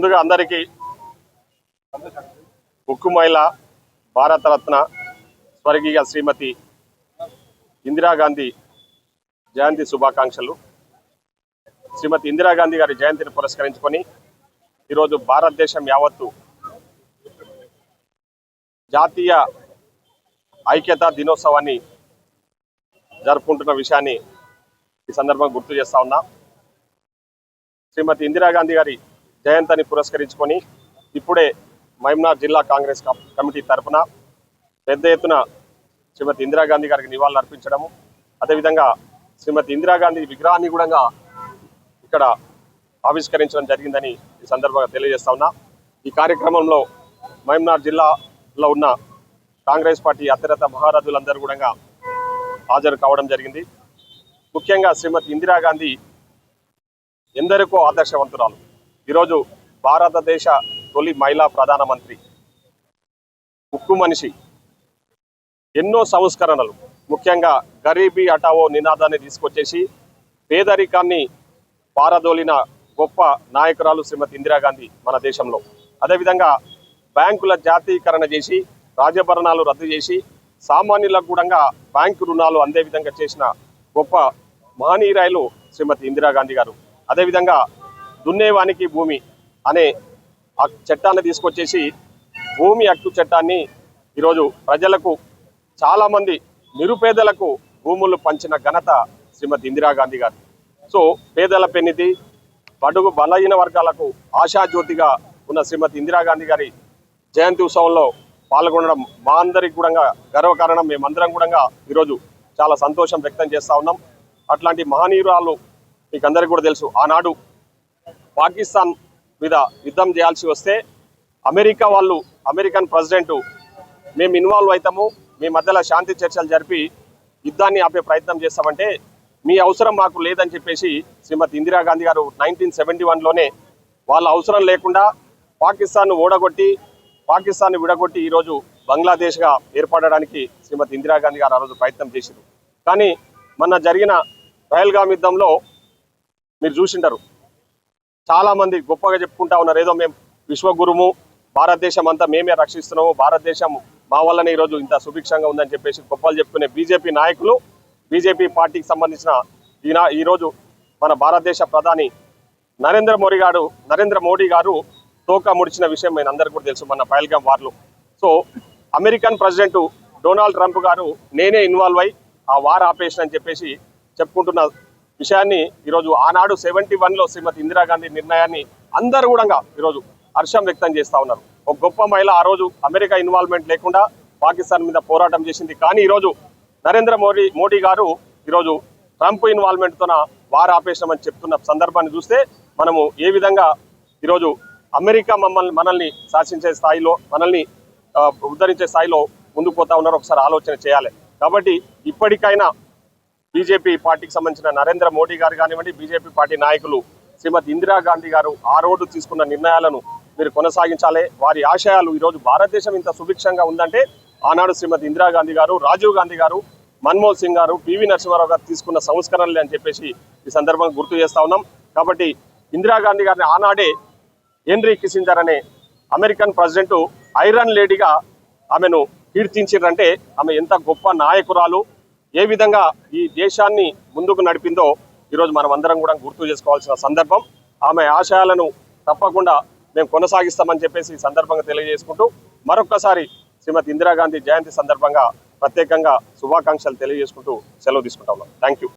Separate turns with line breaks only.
ముందుగా అందరికీ ఉక్కు మహిళ భారతరత్న స్వర్గీయ శ్రీమతి ఇందిరాగాంధీ జయంతి శుభాకాంక్షలు. శ్రీమతి ఇందిరాగాంధీ గారి జయంతిని పురస్కరించుకొని ఈరోజు భారతదేశం యావత్తు జాతీయ ఐక్యతా దినోత్సవాన్ని జరుపుకుంటున్న విషయాన్ని ఈ సందర్భంగా గుర్తు చేస్తా ఉన్నా. శ్రీమతి ఇందిరాగాంధీ గారి జయంతిని పురస్కరించుకొని ఇప్పుడే మహమ్నాథ్ జిల్లా కాంగ్రెస్ కమిటీ తరఫున పెద్ద ఎత్తున శ్రీమతి ఇందిరాగాంధీ గారికి నివాళులు అర్పించడము. అదేవిధంగా శ్రీమతి ఇందిరాగాంధీ విగ్రహాన్ని కూడా ఇక్కడ ఆవిష్కరించడం జరిగిందని ఈ సందర్భంగా తెలియజేస్తా ఉన్నా. ఈ కార్యక్రమంలో మహమ్నాథ్ జిల్లాలో ఉన్న కాంగ్రెస్ పార్టీ అతిరత మహారథులందరూ కూడా హాజరు కావడం జరిగింది. ముఖ్యంగా శ్రీమతి ఇందిరాగాంధీ ఎందరికో ఆదర్శవంతురాలు. ఈరోజు భారతదేశ తొలి మహిళా ప్రధానమంత్రి. ఉక్కు మనిషి. ఎన్నో సంస్కరణలు. ముఖ్యంగా గరీబీ హటావో నినాదాన్ని తీసుకొచ్చేసి పేదరికాన్ని పారదోలిన గొప్ప నాయకురాలు శ్రీమతి ఇందిరాగాంధీ మన దేశంలో. అదేవిధంగా బ్యాంకుల జాతీకరణ చేసి రాజభరణాలు రద్దు చేసి సామాన్యులకు కూడా బ్యాంకు రుణాలు అందే విధంగా చేసిన గొప్ప మహనీయురాయలు శ్రీమతి ఇందిరాగాంధీ గారు. అదేవిధంగా దున్నేవానికి భూమి అనే ఆ చట్టాన్ని తీసుకొచ్చేసి భూమి హక్కు చట్టాన్ని ఈరోజు ప్రజలకు చాలామంది నిరుపేదలకు భూములు పంచిన ఘనత శ్రీమతి ఇందిరాగాంధీ గారు. సో పేదల పెన్నిధి బడుగు బలహీన వర్గాలకు ఆశాజ్యోతిగా ఉన్న శ్రీమతి ఇందిరాగాంధీ గారి జయంతి ఉత్సవంలో పాల్గొనడం మా అందరికి కూడా గర్వకారణం మేమందరం కూడా ఈరోజు చాలా సంతోషం వ్యక్తం చేస్తూ ఉన్నాం. అట్లాంటి మహనీయురాలు మీకు అందరికీ కూడా తెలుసు. ఆనాడు పాకిస్తాన్ మీద యుద్ధం చేయాల్సి వస్తే అమెరికా వాళ్ళు అమెరికన్ ప్రెసిడెంట్ మేము ఇన్వాల్వ్ అవుతాము మీ మధ్యలో శాంతి చర్చలు జరిపి యుద్ధాన్ని ఆపే ప్రయత్నం చేస్తామంటే మీ అవసరం మాకు లేదని చెప్పేసి శ్రీమతి ఇందిరాగాంధీ గారు నైన్టీన్ సెవెంటీ వన్లోనే వాళ్ళ అవసరం లేకుండా పాకిస్తాన్ను ఓడగొట్టి పాకిస్తాన్ విడగొట్టి ఈరోజు బంగ్లాదేశ్గా ఏర్పడడానికి శ్రీమతి ఇందిరాగాంధీ గారు ఆ రోజు ప్రయత్నం చేశారు కానీ మొన్న జరిగిన పహల్గామ్ యుద్ధంలో మీరు చూసింటారు చాలా మంది గొప్పగా చెప్పుకుంటా ఉన్నారు. ఏదో మేము విశ్వగురుము భారతదేశం అంతా మేమే రక్షిస్తున్నాము భారతదేశం మా వల్లనే ఈరోజు ఇంత సుభిక్షంగా ఉందని చెప్పేసి గొప్పలు చెప్పుకునే బీజేపీ నాయకులు బీజేపీ పార్టీకి సంబంధించిన ఈనా ఈరోజు మన భారతదేశ ప్రధాని నరేంద్ర మోడీ గారు నరేంద్ర మోడీ గారు తోక ముడిచిన విషయం మేము అందరికీ కూడా తెలుసు మన Pahalgam వార్లు. So American president Donald Trump గారు నేనే ఇన్వాల్వ్ అయి ఆ వార్ ఆపేసిన అని చెప్పేసి చెప్పుకుంటున్న విషయాన్ని ఈరోజు ఆనాడు సెవెంటీ వన్లో శ్రీమతి ఇందిరాగాంధీ నిర్ణయాన్ని అందరూ కూడా ఈరోజు హర్షం వ్యక్తం చేస్తూ ఉన్నారు. ఒక గొప్ప మహిళ ఆ రోజు అమెరికా ఇన్వాల్వ్మెంట్ లేకుండా పాకిస్తాన్ మీద పోరాటం చేసింది. కానీ ఈరోజు నరేంద్ర మోడీ మోడీ గారు ఈరోజు ట్రంప్ ఇన్వాల్వ్మెంట్తోన వారు ఆపేషన్ చెప్తున్న సందర్భాన్ని చూస్తే మనము ఏ విధంగా ఈరోజు అమెరికా మమ్మల్ని మనల్ని శాసించే స్థాయిలో మనల్ని ఉద్ధరించే స్థాయిలో ముందుకు పోతా ఉన్నారో ఒకసారి ఆలోచన చేయాలి. కాబట్టి ఇప్పటికైనా బీజేపీ పార్టీకి సంబంధించిన నరేంద్ర మోడీ గారు కానివ్వండి బీజేపీ పార్టీ నాయకులు శ్రీమతి ఇందిరాగాంధీ గారు ఆ రోజు తీసుకున్న నిర్ణయాలను మీరు కొనసాగించాలి. వారి ఆశయాలు ఈరోజు భారతదేశం ఇంత సుభిక్షంగా ఉందంటే ఆనాడు శ్రీమతి ఇందిరాగాంధీ గారు రాజీవ్ గాంధీ గారు మన్మోహన్ సింగ్ గారు పివి నరసింహారావు గారు తీసుకున్న సంస్కరణలే అని చెప్పేసి ఈ సందర్భంగా గుర్తు చేస్తా ఉన్నాం. కాబట్టి ఇందిరాగాంధీ గారిని ఆనాడే హెన్రీ కిసింజర్ అనే అమెరికన్ ప్రెసిడెంట్ ఐరన్ లేడీగా ఆమెను కీర్తించారంటే ఆమె ఎంత గొప్ప నాయకురాలు. ఏ విధంగా ఈ దేశాన్ని ముందుకు నడిపిందో ఈరోజు మనం అందరం కూడా గుర్తు చేసుకోవాల్సిన సందర్భం. ఆమె ఆశయాలను తప్పకుండా మేము కొనసాగిస్తామని చెప్పేసి ఈ సందర్భంగా తెలియజేసుకుంటూ మరొక్కసారి శ్రీమతి ఇందిరాగాంధీ జయంతి సందర్భంగా ప్రత్యేకంగా శుభాకాంక్షలు తెలియజేసుకుంటూ సెలవు తీసుకుంటా ఉన్నాం. Thank you